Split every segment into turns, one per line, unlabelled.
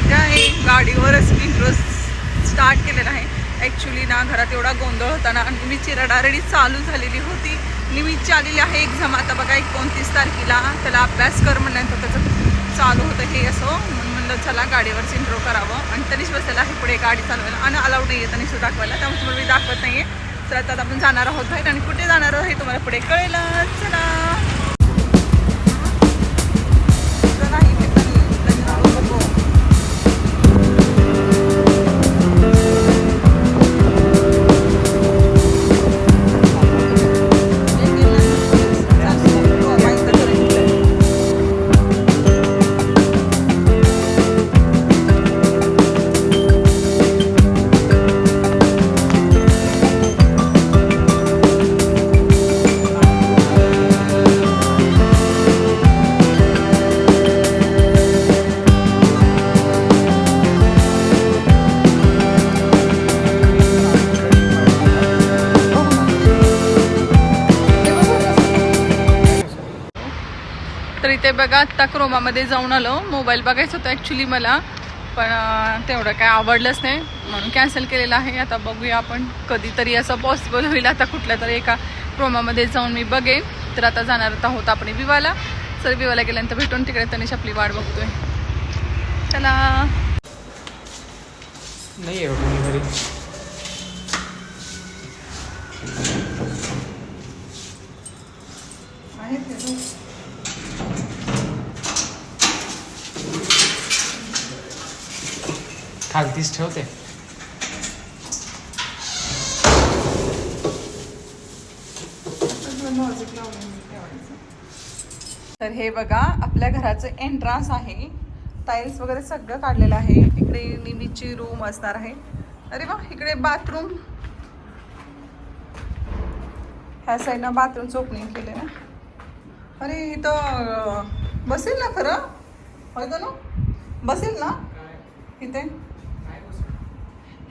काय गाडीवरच मी रोज स्टार्ट केलेला आहे. ॲक्च्युली ना घरात एवढा गोंधळ होता ना आणि मी चिरडारडी चालू झालेली होती. निमित्त आलेली आहे एक्झाम आता बघा एकोणतीस तारखेला त्याला अभ्यास कर म्हणल्यानंतर त्याचं चालू होतं हे असं. म्हणून म्हणलं चला गाडीवरच इंट्रो करावं. आणि तनिष बसायला आहे पुढे गाडी चालवायला. आणि अलाउड नाही आहे तनिष दाखवायला. त्यामुळे तुम्हाला मी दाखवत नाही आहे तर आता आपण जाणार आहोत बाहेर. आणि कुठे जाणार आहोत हे तुम्हाला पुढे कळेल चला, इथे बघा आत्ता क्रोमामध्ये जाऊन आलो. मोबाईल बघायचं होतं ॲक्च्युली मला पण तेवढं काय आवडलंच नाही. म्हणून कॅन्सल केलेलं आहे. आता बघूया आपण कधीतरी असं पॉसिबल होईल आता कुठल्या तरी एका क्रोमामध्ये जाऊन मी बघेन. तर आता जाणार आहोत आपण विवाला. सर विवाला गेल्यानंतर भेटून तिकडे तनिष आपली वाट बघतोय. चला.
नाही आहे कोणी घरी खालतीच ठेवते.
तर हे बघा आपल्या घराचं एंट्रान्स आहे. टाईल्स वगैरे सगळं काढलेलं आहे. इकडे नेहमीची रूम असणार आहे. अरे बा इकडे बाथरूम ह्या साईडनं बाथरूमचं ओपनिंग केलं ना. अरे इथं बसेल ना खरं? होय ना? बसेल ना? इथे?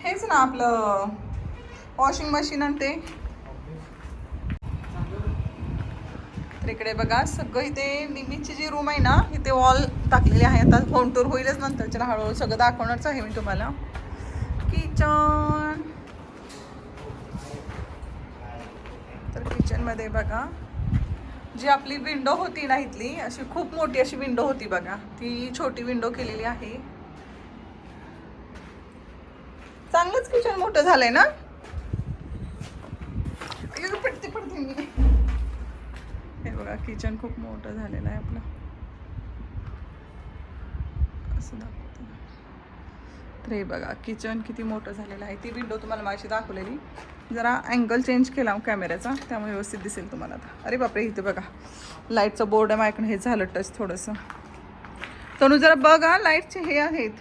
हेच ना आपलं वॉशिंग मशीन आणि ते. तर इकडे बघा सगळं इथे निमीची जी रूम आहे ना इथे वॉल टाकलेली आहे. आता होम टूर होईलच नंतरच्या हळूहळू सगळं दाखवणारच आहे मी तुम्हाला. किचन तर किचनमध्ये बघा जी आपली विंडो होती ना इथली अशी खूप मोठी अशी विंडो होती बघा. ती छोटी विंडो केलेली आहे. चांगलंच किचन मोठं झालंय ना? पडते पडते मी. हे बघा किचन खूप मोठं झालेलं आहे आपलं. असं दाखवते तर हे बघा किचन किती मोठं झालेलं आहे. ती विंडो तुम्हाला माझी दाखवलेली. जरा अँगल चेंज केला हो कॅमेऱ्याचा त्यामुळे व्यवस्थित दिसेल तुम्हाला आता. अरे बापरे इथे बघा. लाईटचं बोर्ड आहे माझ्याकडे हे झालं टच थोडंसं. तनु जरा बघा लाईटचे हे आहेत.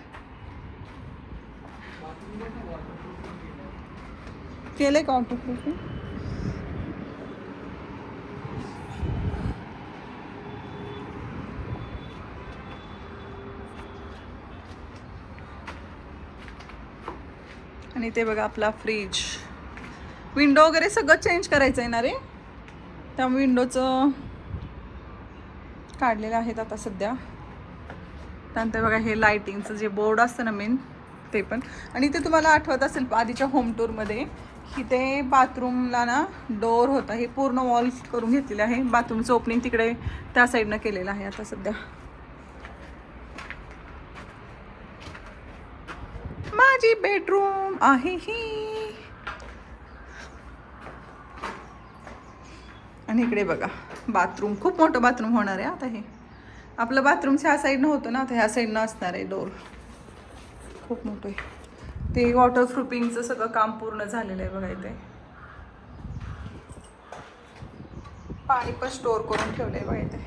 केले का ऑटो आणि ते बघा आपला फ्रीज विंडो वगैरे सगळं चेंज करायचं आहे ना रे? त्या विंडोचं काढलेलं आहेत आता सध्या. त्यानंतर बघा हे लाईटिंगचं जे बोर्ड असतं ना मेन ते पण. आणि ते तुम्हाला आठवत असेल आधीच्या होम टूरमध्ये की ते बाथरूमला ना डोअर होता हे पूर्ण वॉल करून घेतलेलं आहे. बाथरूमचं ओपनिंग तिकडे त्या साईडनं केलेलं आहे आता सध्या. माझी बेडरूम आहे ही. आणि इकडे बघा बाथरूम खूप मोठं बाथरूम होणार आहे आता हे. आपलं बाथरूमच्या ह्या साईडनं होतं ना आता ह्या साईडनं असणार आहे डोर खूप मोठं आहे. ते वॉटरप्रूफिंगचं सगळं काम पूर्ण झालेलं आहे बघा इथे. पाणी पण स्टोअर करून ठेवलंय बघा इथे.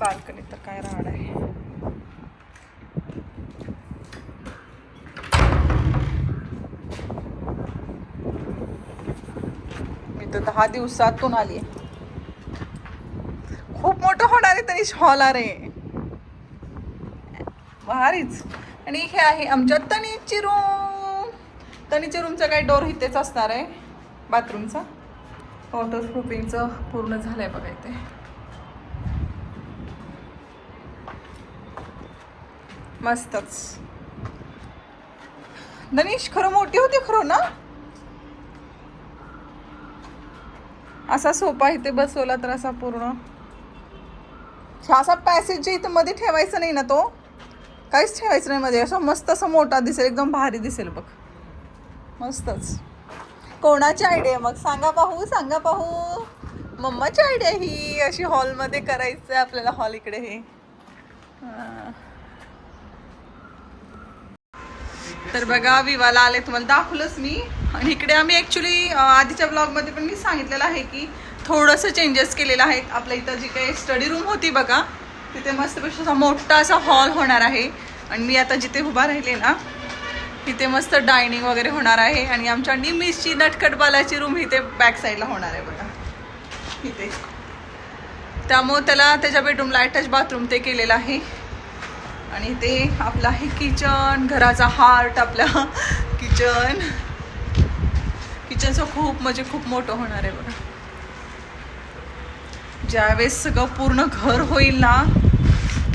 बाल्कनीत तर काय राहणार आहे. मी तर दहा दिवसातून आली खूप मोठं होणार आहे तरी हॉल अरे भारीच. आणि हे आहे आमच्या तणीची रूम तनीच्या रूमचा काय डोर इथेच असणार आहे बाथरूमचा वॉटर प्रूफिंगचं पूर्ण झालंय बघा इथे. मस्तच. दनीश खरं मोठी होती खरं ना? असा सोपा इथे बसवला तर असा पूर्ण. असा पॅसेज इथं मध्ये ठेवायचा नाही ना तो? काहीच ठेवायचं नाही मध्ये. असा मस्त असा मोठा दिसेल एकदम भारी दिसेल बघ. मस्तच. कोणाची आयडिया मग? सांगा पाहू सांगा पाहू. मम्माची आयडिया ही. अशी हॉलमध्ये करायचं आहे आपल्याला हॉल इकडे हे. तर बघा विवाला आले. तुम्हाला दाखवलंच मी. आणि इकडे आम्ही ॲक्च्युली आधीच्या ब्लॉगमध्ये पण मी सांगितलेलं आहे की थोडंसं चेंजेस केलेलं आहे आपल्या इथं जी काही स्टडी रूम होती बघा तिथे मस्तपेक्षा असा मोठा असा हॉल होणार आहे. आणि मी आता जिथे उभा राहिले ना तिथे मस्त डायनिंग वगैरे होणार आहे. आणि आमच्या निमिषची नटखटबालाची रूम इथे बॅक साईडला होणार आहे बघा. इथे. त्यामुळं त्याला त्याच्या बेडरूमला अटॅच बाथरूम ते केलेलं आहे. आणि ते आपलं आहे किचन घराचा हार्ट आपला किचन किचनचं खूप म्हणजे खूप मोठं होणार आहे बघा. ज्यावेळेस सगळं पूर्ण घर होईल ना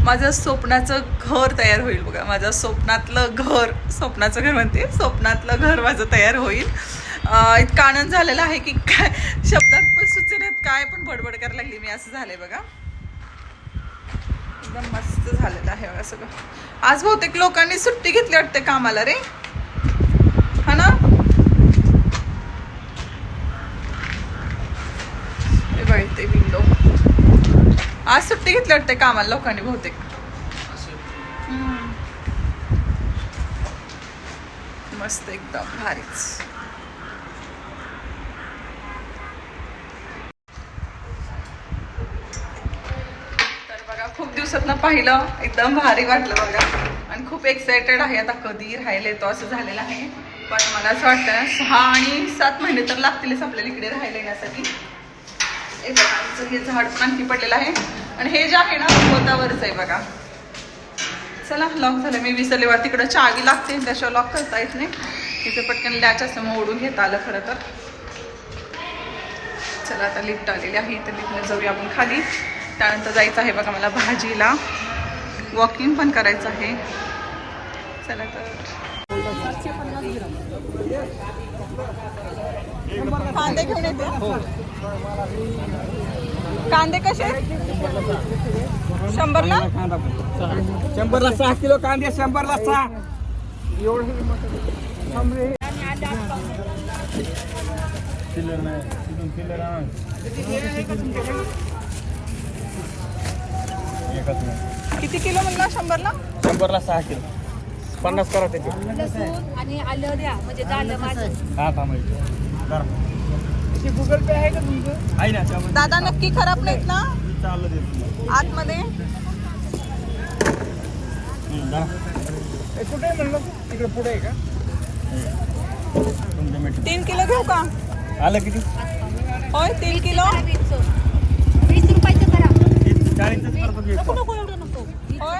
माझं स्वप्नाचं घर तयार होईल बघा. माझं स्वप्नातलं घर स्वप्नाचं घर म्हणते स्वप्नातलं घर माझं तयार होईल. इतका आनंद झालेला आहे की काय शब्दात पण सुचण्यात काय पण बडबड करायला लागली मी असं झालंय बघा. एकदम मस्त झालेलं आहे बघा सगळं. आज बहुतेक लोकांनी सुट्टी घेतली वाटते कामाला रे. हा ना? हे विंडो आज सुट्टी घेतली वाटते कामाला लोकांनी बहुतेक. मस्त एकदम भारीच. तर बघा खूप दिवसात पाहिलं एकदम भारी वाटलं बघा. आणि खूप एक्सायटेड आहे. आता कधी राहायला येतो असं झालेलं आहे. पण मला असं वाटतं सहा आणि सात महिने तर लागतीलच आपल्याला इकडे राहायला येण्यासाठी. हे बघा आमचं हे झाड आणखी पडलेलं आहे. आणि हे जे आहे ना गोतावरच आहे बघा. चला लॉक झालं. मी विसरले वा तिकडं चावी लागते त्याशिवाय लॉक करता येत नाही. तिथे पटकन लॅच असं ओढून घेता आलं खरं तर. चला आता लिफ्ट आलेली आहे. तर लिफ्टने जाऊया आपण खाली. त्यानंतर जायचं आहे बघा मला भाजीला. वॉकिंग पण करायचं आहे. चला तर. कांदे घेऊन येते. कांदे कसे? शंभरला?
शंभरला सहा किलो कांदे शंभरला सहा.
किती किलो म्हणला शंभरला?
शंभरला सहा किलो. पन्नास करा त्याचे.
आणि आलं द्या म्हणजे झालं माझं
हा गुगल पे आहे का तुमचं? आहे ना त्यामध्ये.
दादा नक्की खराब नाहीत ना?
चाललं देतो
आतमध्ये?
कुठे आहे म्हणलं? तिकडे पुढे आहे का? मीठ
तीन किलो घेऊ का?
आलं किती?
होय तीन किलो?
वीस रुपयाचं करा.
चाळीसच करतो की
नको नको एवढं नको.
होय?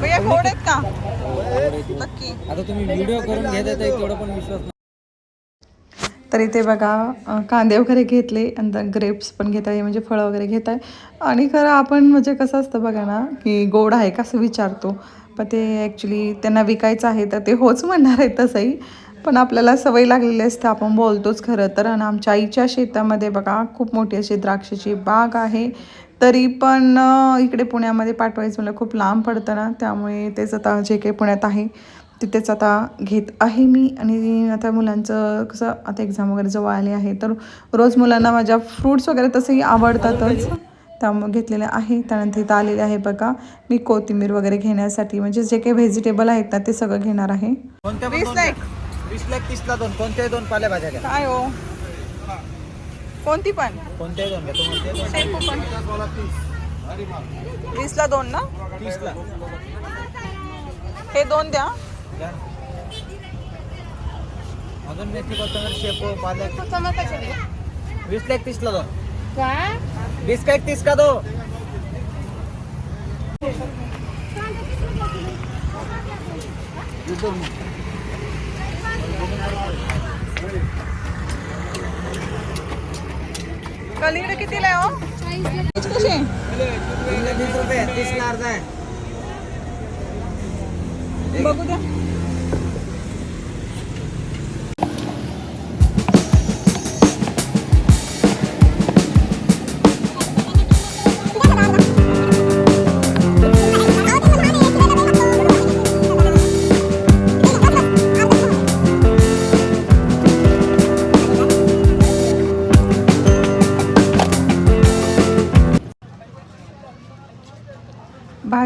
भैया गोड आहेत का? नक्की.
आता तुम्ही व्हिडिओ करून घेत आहे तेवढं पण विश्वास
तर इथे बघा कांदे वगैरे घेतले नंतर ग्रेप्स पण घेत आहे म्हणजे फळं वगैरे घेत आहे. आणि खरं आपण म्हणजे कसं असतं बघा ना की गोड आहे का असं विचारतो. पण ते ॲक्च्युली त्यांना विकायचं आहे तर ते होच म्हणणार आहे तसंही. पण आपल्याला सवय लागलेली असते आपण बोलतोच खरं तर. आणि आमच्या आईच्या शेतामध्ये बघा खूप मोठी अशी द्राक्षाची बाग आहे. तरी पण इकडे पुण्यामध्ये पाठवायचं मला खूप लांब पडतं ना त्यामुळे तेच आता जे काही पुण्यात आहे तिथेच आता घेत आहे मी. आणि आता मुलांचं कसं आता एक्झाम वगैरे जवळ आले आहे तर रोज मुलांना माझ्या फ्रूट्स वगैरे तसंही आवडतातच. त्यामुळे घेतलेले आहे. त्यानंतर इथं आलेले आहे बघा. मी कोथिंबीर वगैरे घेण्यासाठी म्हणजे जे काही व्हेजिटेबल आहेत ना ते सगळं घेणार आहे. वीस लाख.
तीसला दोन. कोणत्याही दोन पालेभाज्या
काय हो? कोणती पण?
कोणत्याही दोन घ्या. तुम्हाला ते दोन
शेपू पण. वीसला दोन ना?
तीसला
हे दोन द्या.
द्या. अजून मेथी कोथिंबीर शेपू पालक वीस लाख तीसला
का?
बीस का एक तीस का दो?
कलिंगड कितीला आहे हो? कशी आहे?
बीस रुपये तीसला अर्धा आहे.
बघू द्या.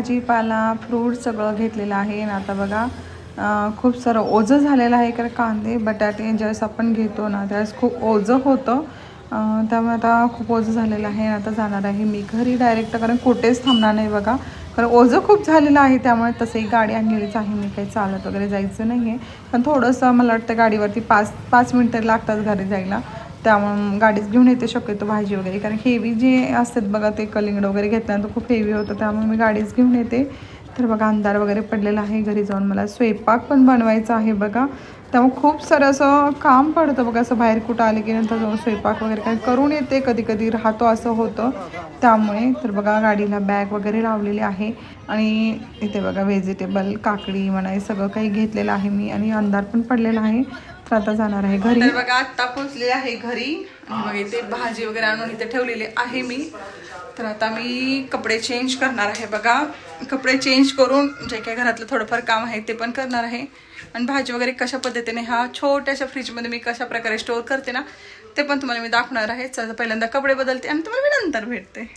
भाजीपाला फ्रूट सगळं घेतलेलं आहे. आणि आता बघा खूप सारं ओझं झालेलं आहे कारण कांदे बटाटे ज्यावेळेस आपण घेतो ना त्यावेळेस खूप ओझं होतं. त्यामुळे आता खूप ओझं झालेलं आहे. आता जाणार आहे मी घरी डायरेक्ट कारण कुठेच थांबणार नाही बघा. कारण ओझं खूप झालेलं आहे त्यामुळे तसंही गाडी आणलेलीच आहे. मी काही चालत वगैरे जायचं नाही आहे पण थोडंसं मला वाटतं गाडीवरती पाच पाच मिनटं लागतात घरी जायला. त्यामुळे गाडीच घेऊन येते शक्यतो भाजी वगैरे. कारण हेवी जे असतात बघा ते कलिंगड वगैरे घेतल्यानंतर खूप हेवी होतं त्यामुळे मी गाडीच घेऊन येते. तर बघा अंधार वगैरे पडलेला आहे घरी जाऊन. मला स्वयंपाक पण बनवायचा आहे बघा. त्यामुळे खूप सारं असं काम पडतं बघा असं बाहेर कुठं आले की नंतर जाऊन स्वयंपाक वगैरे काही करून येते. कधी कधी राहतो असं होतं. त्यामुळे तर बघा गाडीला बॅग वगैरे लावलेली आहे. आणि इथे बघा व्हेजिटेबल काकडी म्हणा हे सगळं काही घेतलेलं आहे मी. आणि अंधार पण पडलेला आहे. आता जाणार आहे घरी. बघा आत्ता पोचले आहे घरी. मग इथे भाजी वगैरे आणून इथे ठेवलेली आहे मी. तर आता मी कपडे चेंज करणार आहे बघा. कपडे चेंज करून जे काही घरातलं थोडंफार काम आहे ते पण करणार आहे. आणि भाजी वगैरे कशा पद्धतीने हा छोट्याशा फ्रीजमध्ये मी कशा प्रकारे स्टोअर करते ना ते पण तुम्हाला मी दाखवणार आहे. पहिल्यांदा कपडे बदलते आणि तुम्हाला मी नंतर भेटते.